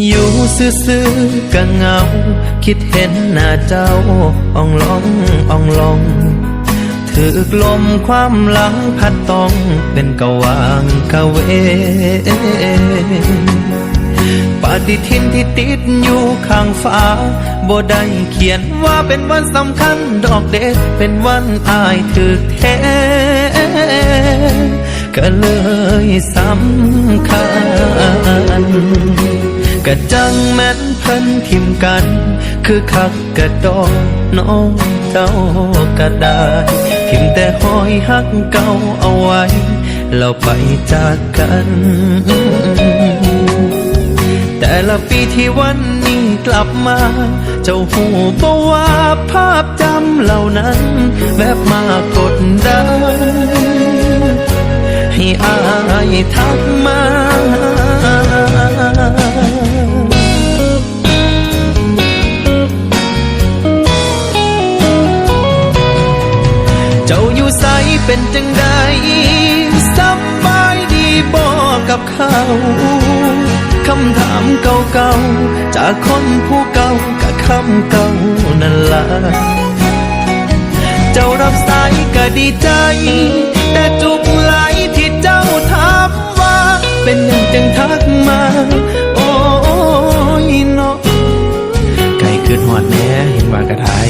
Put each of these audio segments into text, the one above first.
อยู่ซื่อๆก็เงา คิดเห็นหน้าเจ้าอ่องลองอ่องลอง ถือกลมความหลังพัดต้องเป็นกะวางกะเวปฏิทินที่ติดอยู่ข้างฟ้าบ่ได้เขียนว่าเป็นวันสำคัญดอกเด็ดเป็นวันอายถือแท้ก็เลยสำคัญ กะจังแม่นเพิ่นทิมกัน คือคักกะดอกน้องเจ้าก็ได้ทิมแต่หอยหักเก่าเอาไว้เราไปจากกัน แต่ละปีที่วันนี้กลับมา เจ้าหูบอกว่าภาพจำเหล่านั้น แวบมากดดันให้อายทักมา เป็นจังใดสบายดีบ่กับเขาคำถามเก่าๆ จากคนผู้เก่ากับคำเก่านั่นละเจ้ารับสายก็ดีใจ แต่จุกไหลที่เจ้าถามว่า เป็นหยังจึงทักมา โอ้ยเนาะไก่คืนหอดแม่เห็นว่ากระทาย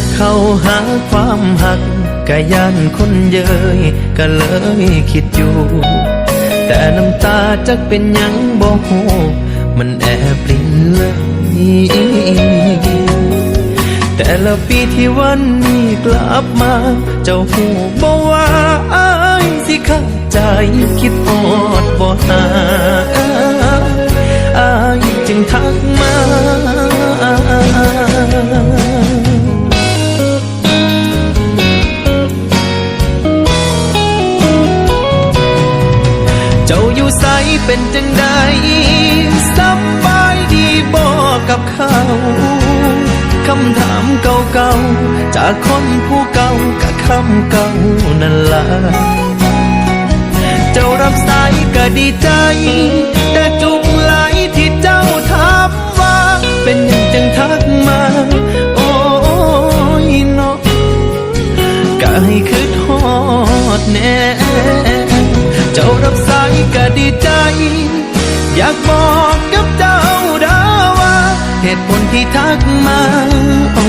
กเข้าหาความหักกะยันคนเยยก็เลยคิดอยู่ แต่น้ำตาจักเป็นยังบ่ฮู้มันแอบปรินเลยแต่ละปีที่วันนี้กลับมา เจ้าหูบอกว่าอายสิข้าใจคิดอดบ่หาอายจึงทักมา ใสเป็นจังใดสบายดีบ่กับเขาคำถามเก่าๆ จากคนผู้เก่ากับคำเก่านั่นละเจ้ารับสายก็ดีใจ ก็ดีใจ อยากบอกกับเจ้าดาว่าเหตุผลที่ทักมาโอ้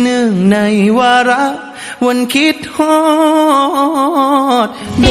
เนื่องในวาระวันคิดฮอดเด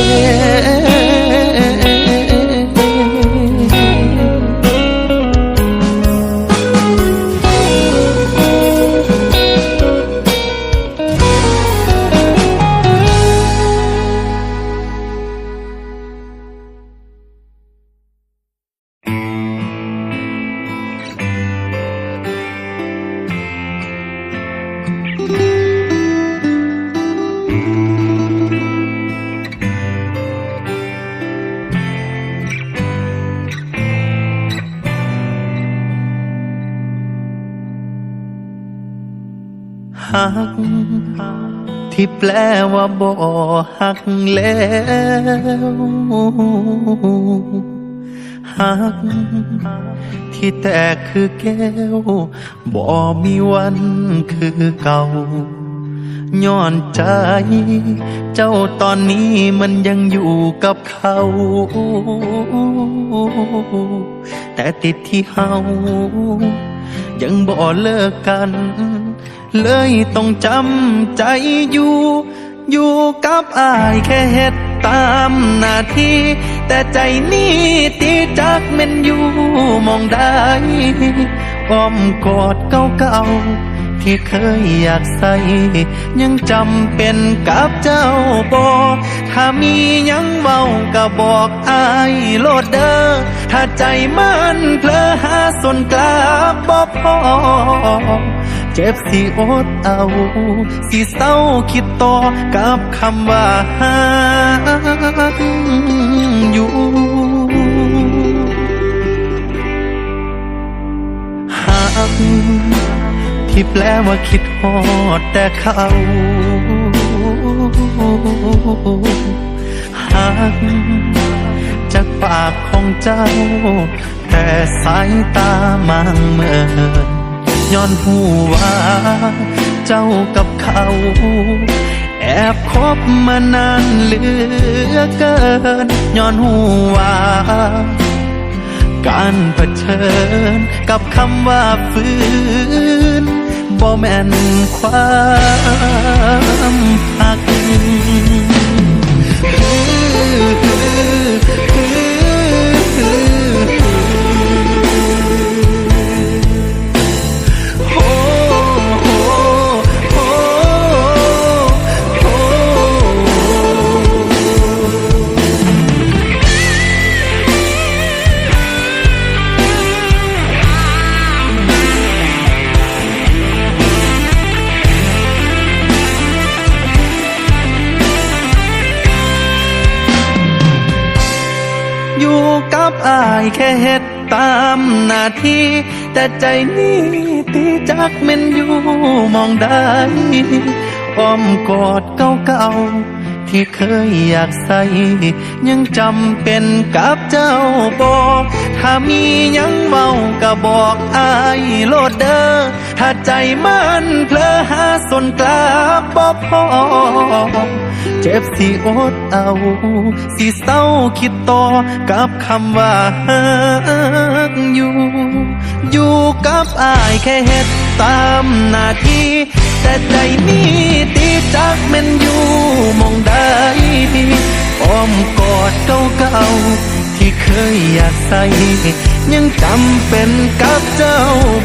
หัก ที่แปลว่าบ่หักแล้วหัก ที่แตกคือแก้วบ่มีวันคือเก่าย้อนใจ เจ้าตอนนี้มันยังอยู่กับเขา แต่ติดที่เฮายังบ่เลิกกัน เลยต้องจำใจอยู่ อยู่กับอายแค่เฮ็ดตามหน้าที่ แต่ใจนี้ตีจักแม่นอยู่มองได้อ้อมกอดเก่าๆที่เคยอยากใส่ ยังจำเป็นกับเจ้าบอถ้ามียังเมาก็บอกอายโลดเด้อถ้าใจมันเพลอหาส่วนกลาบบ่พอ เจ็บสิอดเอา สิเศร้าคิดต่อกับคำว่าหาอยู่หากที่แปลว่าคิดฮอดแต่เขาหากจากปากของเจ้า แต่สายตามางเมิน ย้อนหูว่า เจ้ากับเขา แอบคบมานานเหลือเกินย้อนหูว่า การเผชิญกับคำว่าฟื้นบ่แม่นความ อยู่กับอายแค่เฮ็ดตามหน้าที่ แต่ใจนี้ตีจักเม่นอยู่มองได้อ้อมกอดเก่าๆที่เคยอยากใส่ ยังจำเป็นกับเจ้าบอกถ้ามียังเมาก็บอกอายโลดเด้อ ถ้าใจมันเพลอหาส่วนกลาบบ่พอเจ็บสิอดเอา สิเศร้าคิดต่อกับคำว่าอยู่ อยู่กับอายแค่เฮ็ดตามหน้าที่ แต่ใจนี้ตีจักแม่นอยู่มองได้อ้อมกอดเก่าๆที่เคยอยากใส่ยังจำเป็นกับเจ้า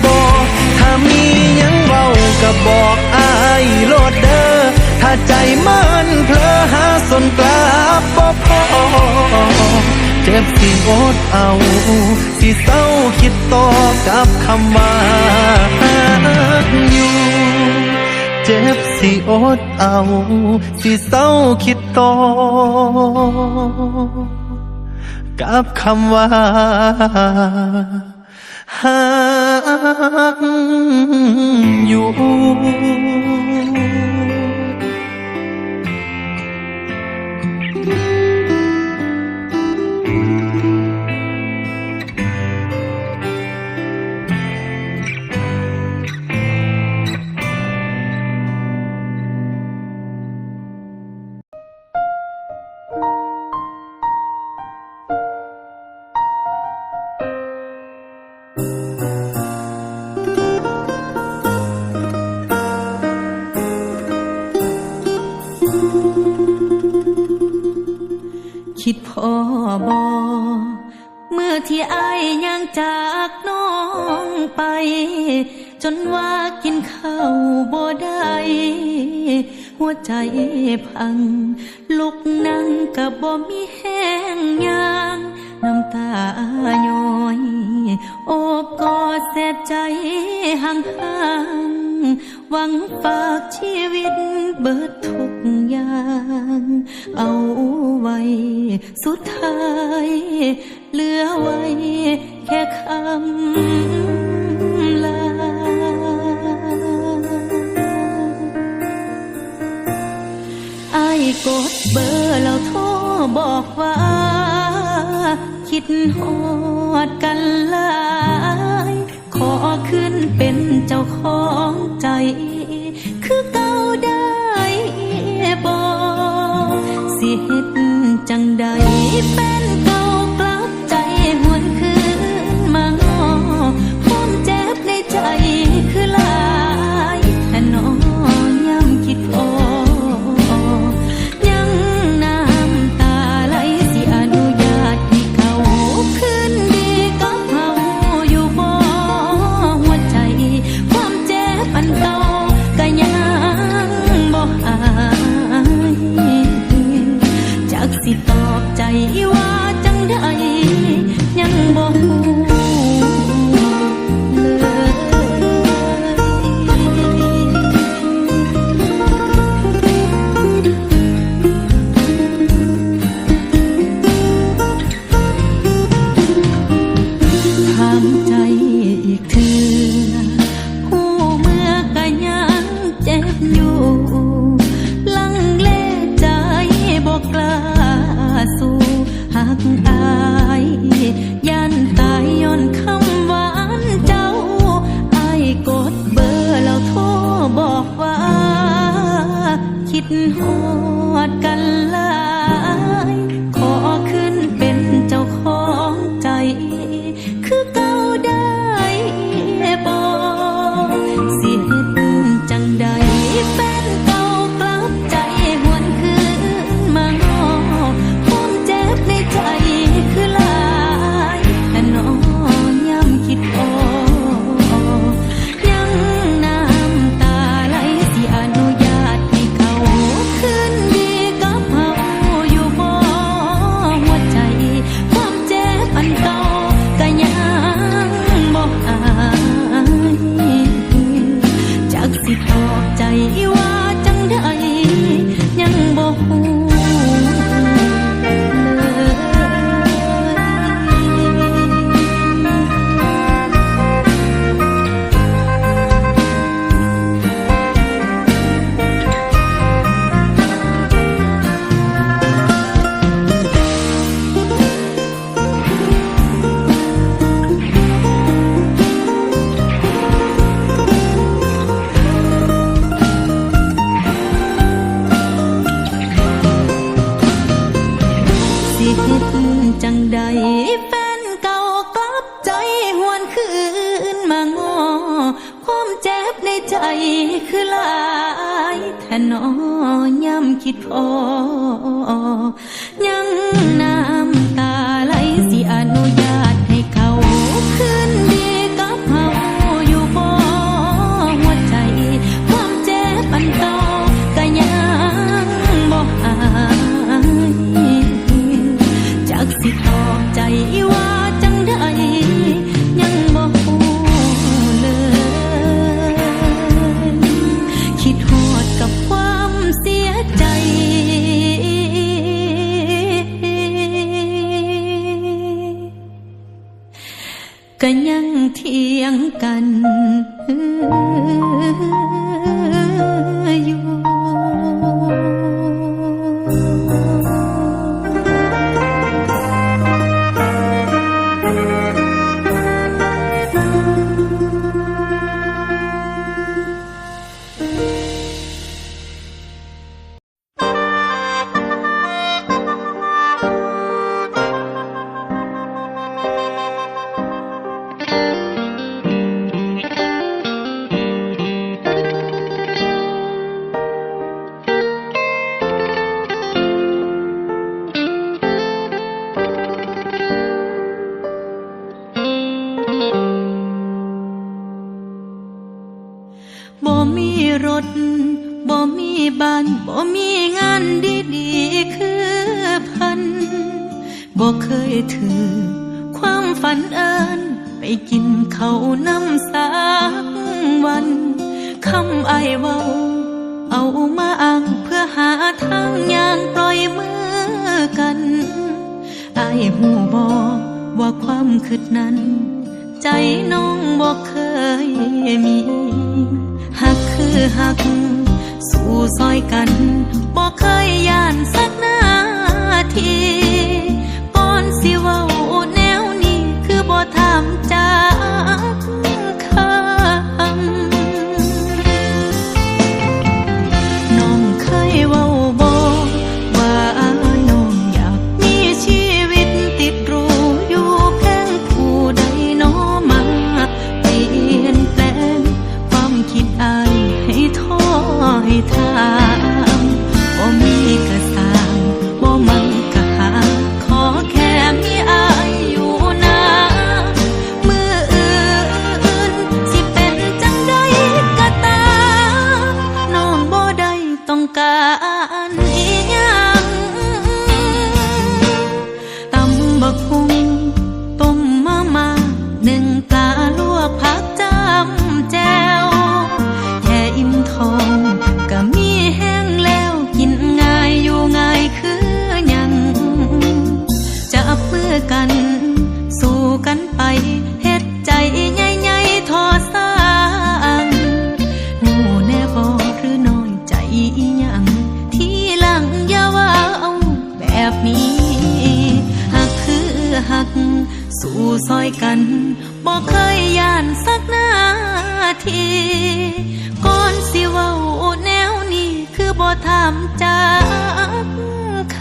บอก ถ้ามียังเบาก็บอกอายโลดเด้อถ้าใจมันเพลอหาสนกลาบบ่พอเจ็บสิอดเอา สิเศร้าคิดต่อกับคำว่าอยู่เจ็บสิอดเอา สิเศร้าคิดต่อกับคำว่า หักอยู่ บอเมื่อที่ไอายยังจากน้องไป จนว่ากินข้าวบ่ได้หัวใจพัง ลุกนั่งกับบ่มีแห้งยางน้ำตาย้อย โอบกอดเสียใจห่าง หวังฝากชีวิตเบิดทุกอย่าง เอาไว้ สุดท้าย เหลือไว้ แค่คำลาไอ้กดเบอร์แล้วโทรบอกว่า คิดฮอดกันลา ขึ้นเป็นเจ้าของใจ คือเก่าได้บอกสิเฮ็ดจังใดแฟน ดหอ keep on. รถบ่มีบ้านบ่มีงานดีๆคือพันบ่เคยถือ ความฝันเอินไปกินเขาน้ำสักวันคำไอเว้า เอามาอ้างเพื่อหาทางยางปล่อยมือกันไอหูบอว่าความคืดนั้น ใจน้องบอกเคยมี หัก สู่ซอยกันบอกเคยย่านสักนาทีังอย่าว่าเอาแบบนี้หักคือหัก สู่ซอยกันบอกเคยย่านสักนาทีก่อนสิเว้าแนวนี้คือบ่ถามจากค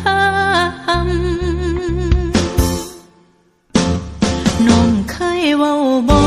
ำน้องเคยว้าบ่